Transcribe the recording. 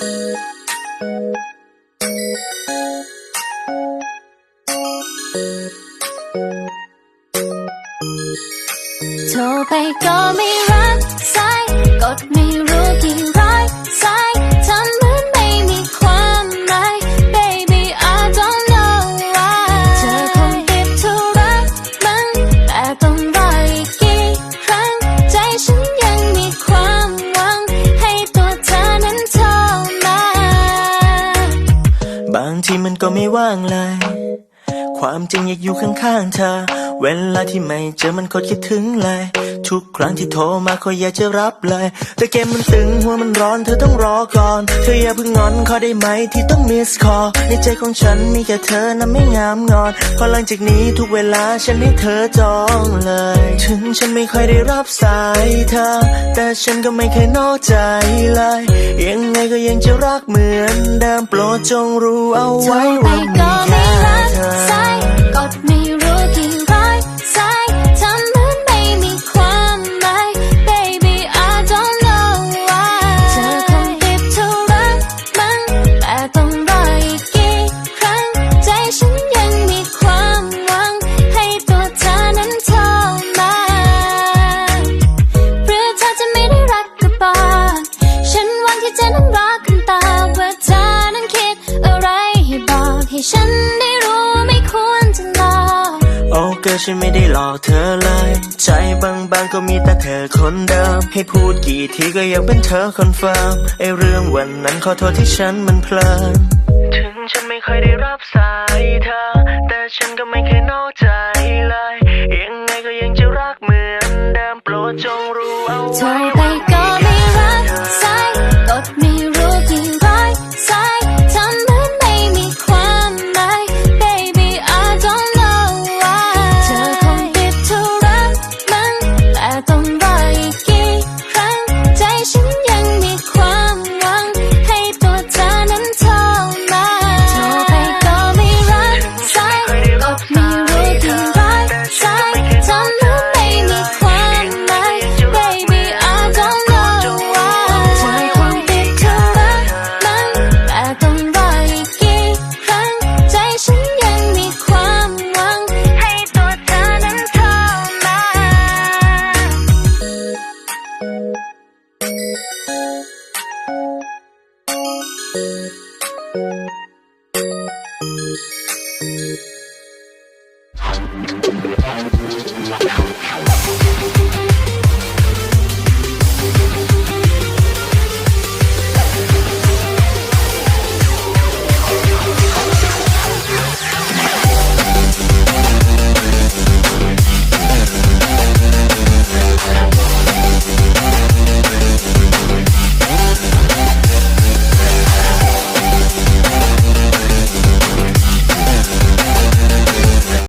โทรไปก็ไม่รับสายกดไม่รู้กี่ร ก็ไม่ว่างเลย ความจริงอยากอยู่ข้างๆเธอ เวลาที่ไม่เจอมันก็คิดถึงเลย ทุกครั้งที่โทรมาก็อยากจะรับเลย แต่เกมมันตึงหัวมันร้อนเธอต้องรอก่อน เธออย่าเพิ่งงอนขอได้ไหมที่ต้องมิสคอในใจของฉันมีแค่เธอนะไม่งามงอนเพราะหลังจากนี้ทุกเวลาฉันให้เธอจองเลย ถึงฉันไม่ค่อยได้รับสายเธอ แต่ฉันก็ไม่เคยนอกใจเลย ยังไงก็ยังจะรักเหมือนเดิมโปรดจงรู้เอาไว้ว่ามีก็ไม่แค่เธอ โอ้เกิฉันไม่ได้หลอกเธอเลย ใจบางๆก็มีแต่เธอคนเดิม ให้พูดกี่ทีก็ยังเป็นเธอคอนเฟิร์มไอเรื่องวันนั้นขอโทษที่ฉันมันเพลิน ถึงฉันไม่เคยได้รับสายเธอ แต่ฉันก็ไม่เคยนอกใจเลย ยังไงก็ยังจะรักเหมือนเดิมโปรดจงรู้เอาไว้ไป Música